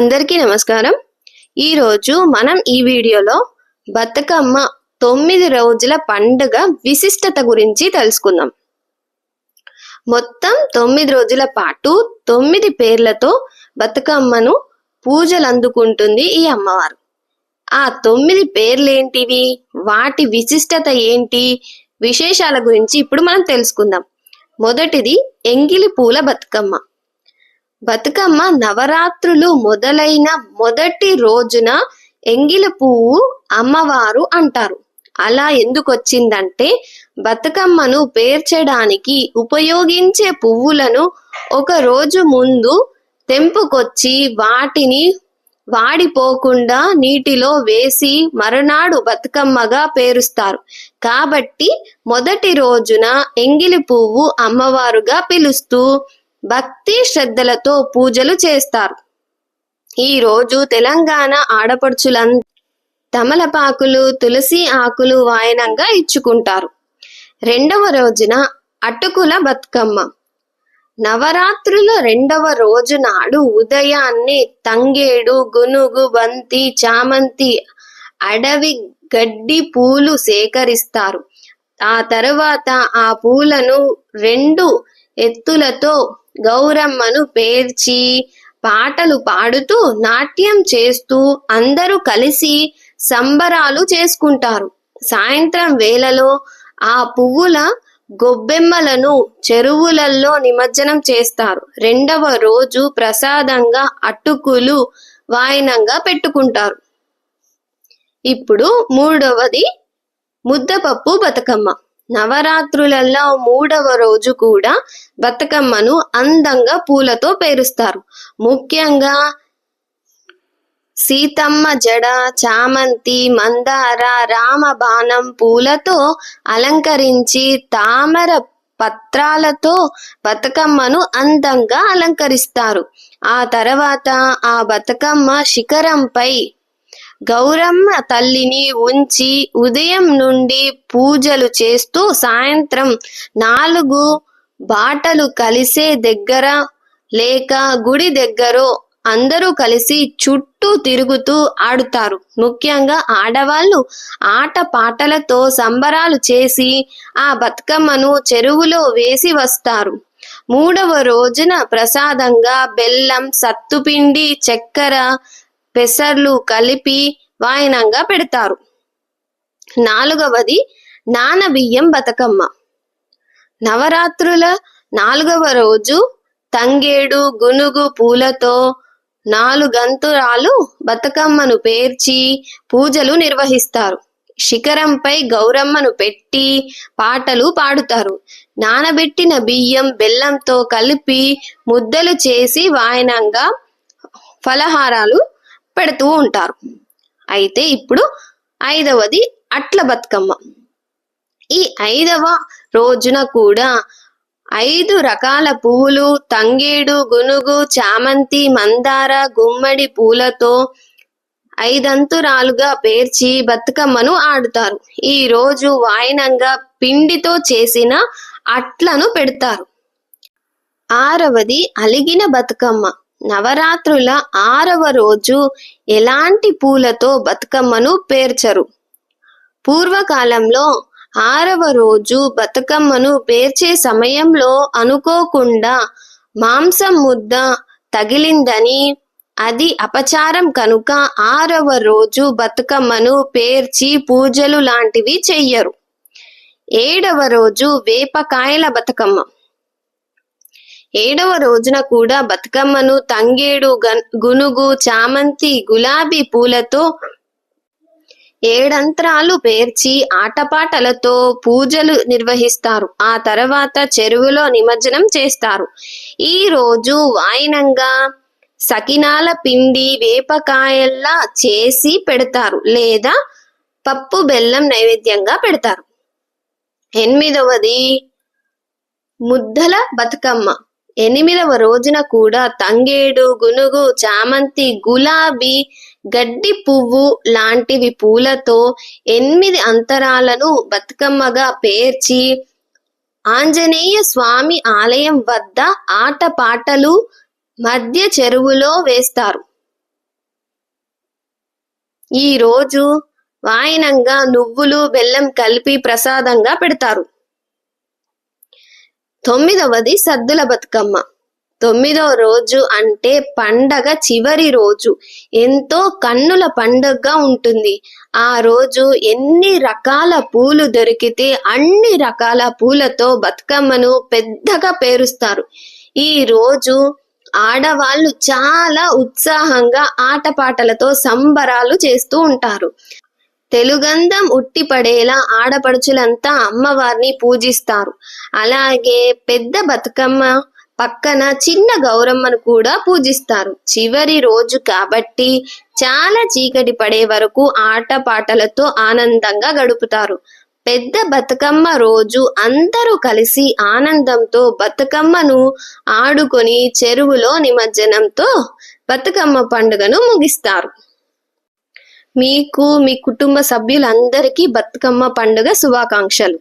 అందరికీ నమస్కారం. ఈరోజు మనం ఈ వీడియోలో బతుకమ్మ తొమ్మిది రోజుల పండుగ విశిష్టత గురించి తెలుసుకుందాం. మొత్తం తొమ్మిది రోజుల పాటు తొమ్మిది పేర్లతో బతుకమ్మను పూజలు అందుకుంటుంది ఈ అమ్మవారు. ఆ తొమ్మిది పేర్లేంటివి? వాటి విశిష్టత ఏంటి? విశేషాల గురించి ఇప్పుడు మనం తెలుసుకుందాం. మొదటిది ఎంగిలి పూల బతుకమ్మ. బతుకమ్మ నవరాత్రులు మొదలైన మొదటి రోజున ఎంగిలి పువ్వు అమ్మవారు అంటారు. అలా ఎందుకు వచ్చిందంటే బతుకమ్మను పేర్చడానికి ఉపయోగించే పువ్వులను ఒక రోజు ముందు తెంపుకొచ్చి వాటిని వాడిపోకుండా నీటిలో వేసి మరునాడు బతుకమ్మగా పేరుస్తారు. కాబట్టి మొదటి రోజున ఎంగిలి పువ్వు అమ్మవారుగా పిలుస్తూ భక్తి శ్రద్ధలతో పూజలు చేస్తారు. ఈ రోజు తెలంగాణ ఆడపడుచులం తమలపాకులు తులసి ఆకులు వాయనంగా ఇచ్చుకుంటారు. రెండవ రోజున అటుకుల బతుకమ్మ. నవరాత్రుల రెండవ రోజు నాడు ఉదయాన్నే తంగేడు గునుగు బంతి చామంతి అడవి గడ్డి పూలు సేకరిస్తారు. ఆ తర్వాత ఆ పూలను రెండు ఎత్తులతో గౌరమ్మను పేర్చి పాటలు పాడుతూ నాట్యం చేస్తూ అందరూ కలిసి సంబరాలు చేసుకుంటారు. సాయంత్రం వేళలో ఆ పువ్వుల గొబ్బెమ్మలను చెరువులలో నిమజ్జనం చేస్తారు. రెండవ రోజు ప్రసాదంగా అటుకులు వాయనంగా పెట్టుకుంటారు. ఇప్పుడు మూడవది ముద్దపప్పు బతుకమ్మ. నవరాత్రులలో మూడవ రోజు కూడా బతుకమ్మను అందంగా పూలతో పేరుస్తారు. ముఖ్యంగా సీతమ్మ జడ చామంతి మందార రామబాణం పూలతో అలంకరించి తామర పత్రాలతో బతుకమ్మను అందంగా అలంకరిస్తారు. ఆ తర్వాత ఆ బతుకమ్మ శిఖరంపై గౌరమ్మ తల్లిని ఉంచి ఉదయం నుండి పూజలు చేస్తూ సాయంత్రం నాలుగు బాటలు కలిసే దగ్గర లేక గుడి దగ్గర అందరూ కలిసి చుట్టూ తిరుగుతూ ఆడుతారు. ముఖ్యంగా ఆడవాళ్ళు ఆట పాటలతో సంబరాలు చేసి ఆ బతుకమ్మను చెరువులో వేసి వస్తారు. మూడవ రోజున ప్రసాదంగా బెల్లం సత్తుపిండి చక్కెర పెసర్లు కలిపి వాయనంగా పెడతారు. నాలుగవది నానబియ్యం బతుకమ్మ. నవరాత్రుల నాలుగవ రోజు తంగేడు గునుగు పూలతో నాలుగంతురాలు బతుకమ్మను పేర్చి పూజలు నిర్వహిస్తారు. శిఖరంపై గౌరమ్మను పెట్టి పాటలు పాడుతారు. నానబెట్టిన బియ్యం బెల్లంతో కలిపి ముద్దలు చేసి వాయనంగా ఫలహారాలు పెడుతూ ఉంటారు. అయితే ఇప్పుడు ఐదవది అట్ల బతుకమ్మ. ఈ ఐదవ రోజున కూడా ఐదు రకాల పువ్వులు తంగేడు గునుగు చామంతి మందార గుమ్మడి పూలతో ఐదంతురాలుగా పేర్చి బతుకమ్మను ఆడుతారు. ఈ రోజు వాయనంగా పిండితో చేసిన అట్లను పెడతారు. ఆరవది అలిగిన బతుకమ్మ. నవరాత్రుల ఆరవ రోజు ఎలాంటి పూలతో బతుకమ్మను పేర్చరు? పూర్వకాలంలో ఆరవ రోజు బతుకమ్మను పేర్చే సమయంలో అనుకోకుండా మాంసం ముద్ద తగిలిందని అది అపచారం కనుక ఆరవ రోజు బతుకమ్మను పేర్చి పూజలు లాంటివి చెయ్యరు. ఏడవ రోజు వేపకాయల బతుకమ్మ. ఏడవ రోజున కూడా బతుకమ్మను తంగేడు గన్- గునుగు చామంతి గులాబీ పూలతో ఏడంత్రాలు పేర్చి ఆటపాటలతో పూజలు నిర్వహిస్తారు. ఆ తర్వాత చెరువులో నిమజ్జనం చేస్తారు. ఈ రోజు వాయినంగా సకినాల పిండి వేపకాయల్లా చేసి పెడతారు లేదా పప్పు బెల్లం నైవేద్యంగా పెడతారు. ఎనిమిదవది ముద్దల బతుకమ్మ. ఎనిమిదవ రోజున కూడా తంగేడు గునుగు చామంతి గులాబీ గడ్డి పువ్వు లాంటివి పూలతో ఎనిమిది అంతరాలను బతుకమ్మగా పేర్చి ఆంజనేయ స్వామి ఆలయం వద్ద ఆటపాటలు మధ్య చెరువులో వేస్తారు. ఈ రోజు వాయనంగా నువ్వులు బెల్లం కలిపి ప్రసాదంగా పెడతారు. తొమ్మిదవది సద్దుల బతుకమ్మ. తొమ్మిదవ రోజు అంటే పండగ చివరి రోజు. ఎంతో కన్నుల పండుగగా ఉంటుంది. ఆ రోజు ఎన్ని రకాల పూలు దొరికితే అన్ని రకాల పూలతో బతుకమ్మను పెద్దగా పేరుస్తారు. ఈ రోజు ఆడవాళ్ళు చాలా ఉత్సాహంగా ఆటపాటలతో సంబరాలు చేస్తూ ఉంటారు. తెలుగంధం ఉట్టిపడేలా ఆడపడుచులంతా అమ్మవారిని పూజిస్తారు. అలాగే పెద్ద బతుకమ్మ పక్కన చిన్న గౌరమ్మను కూడా పూజిస్తారు. చివరి రోజు కాబట్టి చాలా చీకటి పడే వరకు ఆట పాటలతో ఆనందంగా గడుపుతారు. పెద్ద బతుకమ్మ రోజు అందరూ కలిసి ఆనందంతో బతుకమ్మను ఆడుకొని చెరువులో నిమజ్జనంతో బతుకమ్మ పండుగను ముగిస్తారు. మీకు మీ కుటుంబ సభ్యులందరికీ బతుకమ్మ పండుగ శుభాకాంక్షలు.